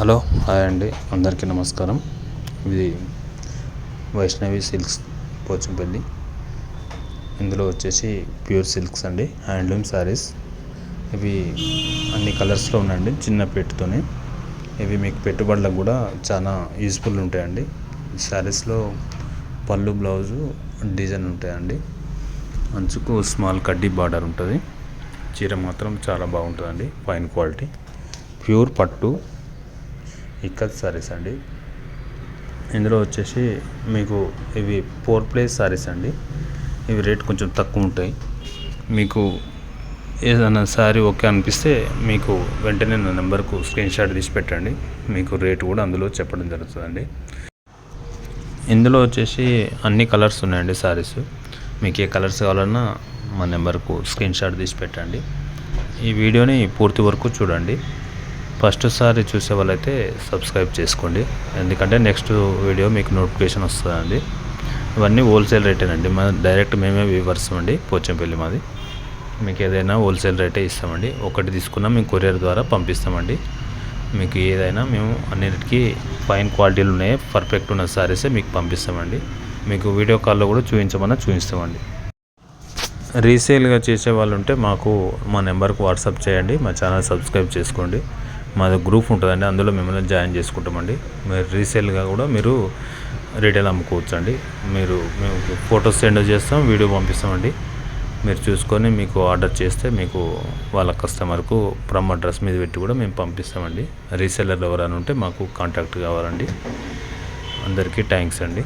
Hello hi అండి. అందరికీ నమస్కారం. ఇది వైష్ణవి సిల్క్స్ పోచంపల్లి. ఇందులో వచ్చేసి ప్యూర్ సిల్క్స్ అండి హ్యాండ్లూమ్ శారీస్. ఇవి అన్ని కలర్స్లో ఉన్నాయండి చిన్న పెట్టుతోనే. ఇవి మీకు పెట్టుబడులకు కూడా చాలా యూస్ఫుల్ ఉంటాయండి. శారీస్లో పళ్ళు బ్లౌజు డిజైన్ ఉంటాయండి. అంచుకు స్మాల్ కడ్డీ బార్డర్ ఉంటుంది. చీర మాత్రం చాలా బాగుంటుందండి ఫైన్ క్వాలిటీ. ప్యూర్ పట్టు ఇక్కత్ సారీస్ అండి. ఇందులో వచ్చేసి మీకు ఇవి ఫోర్ ప్లేస్ సారీస్ అండి. ఇవి రేట్ కొంచెం తక్కువ ఉంటాయి. మీకు ఏదైనా శారీ ఓకే అనిపిస్తే మీకు వెంటనే నా నెంబర్కు స్క్రీన్ షాట్ తీసి పెట్టండి. మీకు రేట్ కూడా అందులో చెప్పడం జరుగుతుందండి. ఇందులో వచ్చేసి అన్ని కలర్స్ ఉన్నాయండి శారీస్ మీకు ఏ కలర్స్ కావాలన్నా మా నెంబర్కు స్క్రీన్ షాట్ తీసి పెట్టండి. ఈ వీడియోని పూర్తి వరకు చూడండి. ఫస్ట్ సారి చూసే వాళ్ళైతే సబ్స్క్రైబ్ చేసుకోండి. ఎందుకంటే నెక్స్ట్ వీడియో మీకు నోటిఫికేషన్ వస్తుందండి. ఇవన్నీ హోల్సేల్ రేటేనండి మా డైరెక్ట్ మేమే వ్యూవర్స్ అండి పోచంపల్లి మాది. మీకు ఏదైనా హోల్సేల్ రేటే ఇస్తామండి. ఒకటి తీసుకున్నా మేము కొరియర్ ద్వారా పంపిస్తామండి. మీకు ఏదైనా మేము అన్నిటికీ ఫైన్ క్వాలిటీలు ఉన్నాయి పర్ఫెక్ట్ ఉన్న సారీసే మీకు పంపిస్తామండి. మీకు వీడియో కాల్లో కూడా చూపించమన్నా చూపిస్తామండి. రీసేల్గా చేసే వాళ్ళు ఉంటే మాకు మా నెంబర్కి వాట్సాప్ చేయండి. మా ఛానల్ సబ్స్క్రైబ్ చేసుకోండి. మాది గ్రూప్ ఉంటుందండి. అందులో మిమ్మల్ని జాయిన్ చేసుకుంటామండి. మీరు రీసేల్గా కూడా మీరు రీటైల్ అమ్ముకోవచ్చు అండి మీరు మేము ఫొటోస్ సెండ్ చేస్తాం వీడియో పంపిస్తామండి. మీరు చూసుకొని మీకు ఆర్డర్ చేస్తే మీకు వాళ్ళ కస్టమర్కు ఫ్రమ్ అడ్రస్ మీద పెట్టి కూడా మేము పంపిస్తామండి. రీసెల్లర్లు ఎవరైనా ఉంటే మాకు కాంటాక్ట్ కావాలండి. అందరికీ థ్యాంక్స్ అండి.